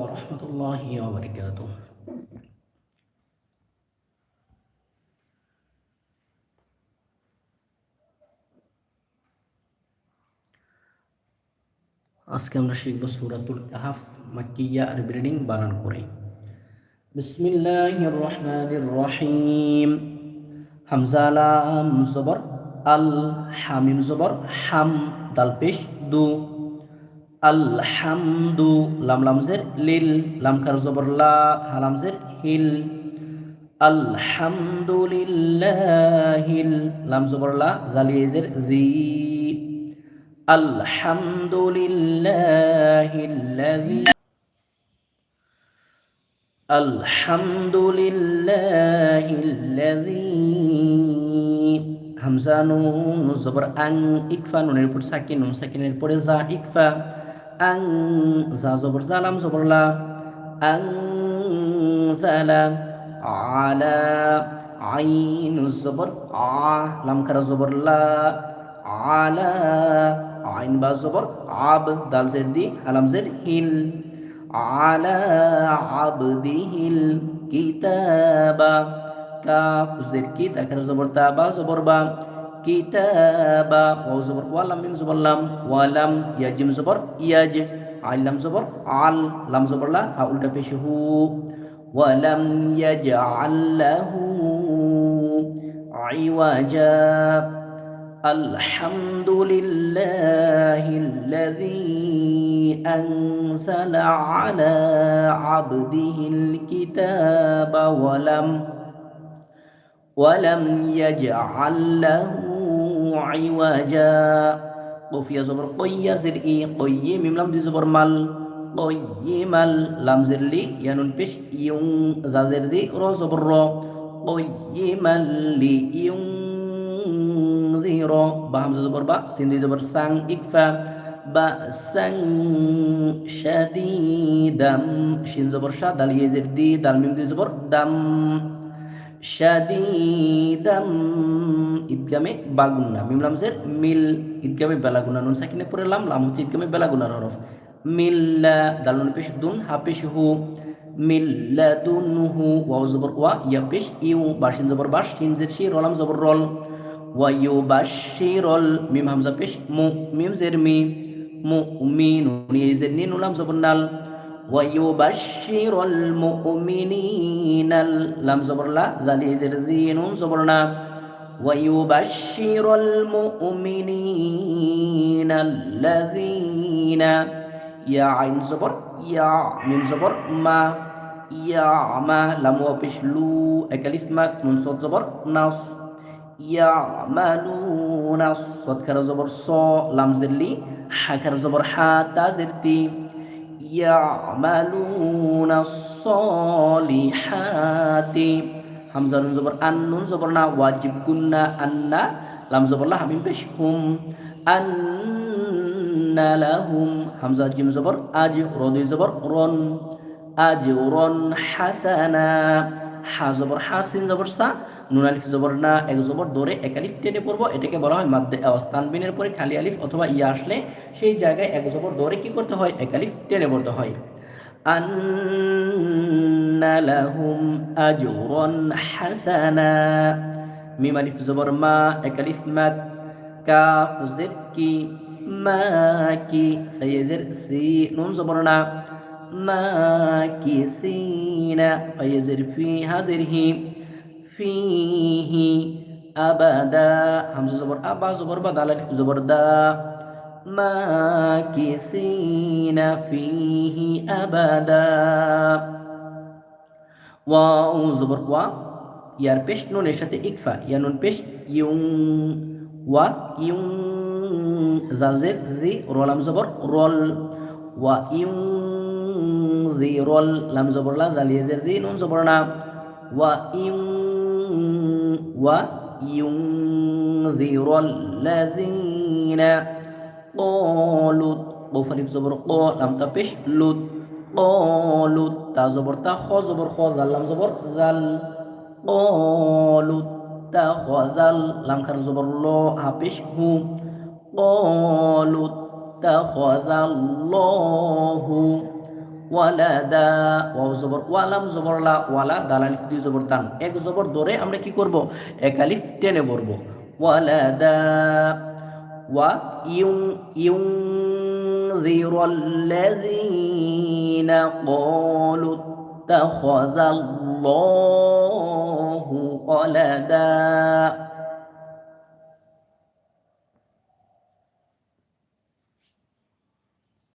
ورحمة الله وبركاته আজকে আমরা শিখব সুরাতুল কাহাফ মাক্কিয়া আর ব্রিডিং বানান করে বিসমিল্লাহির রহমানির রহিম হামজা লাম জবর আল হামিম জবর হাম দাল পেশ দু আলহামদু, লাম লামজের লিল, লাম খার জবর লা হালামজের হিল। আলহামদুলিল্লাহিল, লাম জবর লা জি। আলহামদুলিল্লাহিল্লাযী। আলহামদুলিল্লাহিল্লাযী। হামজা, নুন, জবর, আং, ইকফা, নুনের উপর সাকিন, নুন সাকিনের পরে যা ইকফা। আং যা জবর জালাম জবর লা। আং জালা, আলা, আইন জবর, আ, লাম খারা জবর লা। আলা, আইন বা জবর, আব, দাল জের দি, আলাম জের হিল। আলা আবদিহিল কিতাবা, কাফ জের কি তাখার জবর তা বা জবর বা। কিতাবা ও জবর ওয়ালাম মিম জবর লাম ওয়ালাম ইয়াজিম জবর ইয়াজ আইলাম জবর আল লাম জবর লা হা উল্টা পেশে হু ওয়ালাম ইয়াজআল লাহু আইওয়াজা الحمد لله الذي أنزل على عبده الكتاب ولم ولم يجعل له عوجا قفيا زبر قيا زر إي قي ميم لام زبر مال قيما لام زر لي ينون بش يون ذا زر دي رو زبر رو قيما لي ينذر بهم زبر با سين زبر سان إكفا بأسا شديدا شين زبر شا دال يزر دي دال ميم زبر دم শাদিদাম ঈদগামে বাগুন্না মিম লামজের মিল ঈদগামে বেলাগুনা নুন সাকিনে পরে লাম লাম হচ্ছে ঈদগামে বেলাগুনার হরফ মিল্লা দাল নুন পেশ দুন হা পেশ হু মিল্লাদুনহু ওয়াও জবর ওয়া ইয়া পেশ ইউ বাসিন জবর বাস শিন জের শি রলাম জবর রল ওয়ায়ুবাশিরল মিম হামজা পেশ মু মিম জের মি মু মি নুন ইজের নি নুলাম ويبشر المؤمنين. لم زبر لا ذلك ذين زبرنا. ويبشر المؤمنين الذين يا عين زبر يا من زبر ما يا ما لم وبشلو أكلف ما من صوت زبر نص. يعملون صوت كر زبر صو لم زلي حكر زبر حتى زرتي ইয়ামালুনা সলিহাতি হামজা নুন জবর আন নুন জবর না ওয়াজিব গুন্না আন্না লাম জবর লা হামিম পেশ হুম আন্না লাহুম হামজা জিম জবর আজ রদি জবর রন আজ রন হাসানা হাসিন জবর সা নুন আলিফ জবর না এক জবর দৌড়ে এক আলিফ টেনে পড়ব, এটাকে বলা হয় মাদ্দে তানবিনের পরে খালি আলিফ অথবা ইয়া আসলে সেই জায়গায় এক জবর দৌড়ে কি করতে হয়? এক আলিফ টেনে পড়তে হয়। আন্না লাহুম আজরান হাসানা। মিম আলিফ জবর মা, এক আলিফ মাদ কাফ জের কি, মা কি সাইয়েদের সি, নুন জবর না, মা কি সিনা ফাইয়েজের ফি, হাজির হি। ফিহি আবাদা। হামজা জবর, আবা জবর বা দাল আলিফ জবর দা। মাকিসিনা ফিহি আবাদা। ওয়াও জবর, ওয়া। ইয়ার পেশ নুনের সাথে ইকফা, ইয়া নুন পেশ ইউং, ওয়া ইউং। জালজের জি রলাম জবর, রল। ওয়া ইউং, জি, রল, লাম জবর, লা, জালিয়ে জি, নুন জবর না। ওয়া ইউং وينذر الذين قالوا قوف الف زبر قو لم تبش لد قالوا تا زبر تا خو زبر خو ذل لم زبر ذل قالوا تا خو ذل لم خر زبر لو هبش هو قالوا اتخذ الله ওয়ালাদা ওয়াও জবর ওয়ালাম জবর লা ওয়ালা দালালিফ দুই জবর দান এক জবর ধরে আমরা কি করব এক আলিফ টেনে পড়ব ওয়ালাদা ওয়া ইউং ইউং ينذر الذين قالوا اتخذ الله ولدا